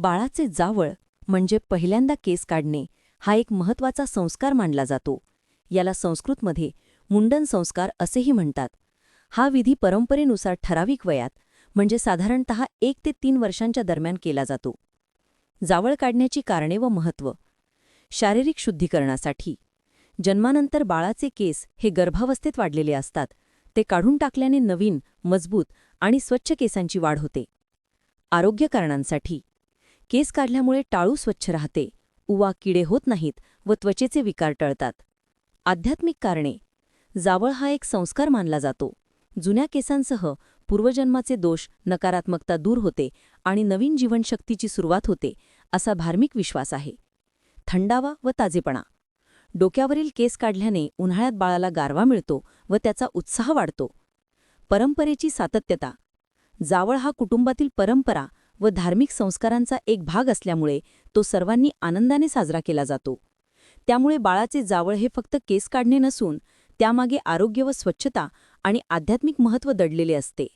बाळाचे जावळ म्हणजे पहिल्यांदा केस काढणे हा एक महत्त्वाचा संस्कार मानला जातो. याला संस्कृतमध्ये मुंडन संस्कार असेही म्हणतात. हा विधी परंपरेनुसार ठराविक वयात म्हणजे साधारणत एक ते तीन वर्षांच्या दरम्यान केला जातो. जावळ काढण्याची कारणे व महत्त्व. शारीरिक शुद्धीकरणासाठी. जन्मानंतर बाळाचे केस हे गर्भावस्थेत वाढलेले असतात. ते काढून टाकल्याने नवीन मजबूत आणि स्वच्छ केसांची वाढ होते. आरोग्य कारणांसाठी केस काढल्यामुळे टाळू स्वच्छ राहते उवा किडे होत नाहीत व त्वचेचे विकार टळतात. आध्यात्मिक कारणे. जावळ हा एक संस्कार मानला जातो. जुन्या केसांसह पूर्वजन्माचे दोष नकारात्मकता दूर होते आणि नवीन जीवनशक्तीची सुरुवात होते असा धार्मिक विश्वास आहे. थंडावा व ताजेपणा. डोक्यावरील केस काढल्याने उन्हाळ्यात बाळाला गारवा मिळतो व त्याचा उत्साह वाढतो. परंपरेची सातत्यता. जावळ हा कुटुंबातील परंपरा व धार्मिक संस्कारांचा एक भाग असल्यामुळे तो सर्वांनी आनंदाने साजरा केला जातो. त्यामुळे बाळाचे जावळ हे फक्त केस काढणे नसून त्यामागे आरोग्य व स्वच्छता आणि आध्यात्मिक महत्त्व दडलेले असते.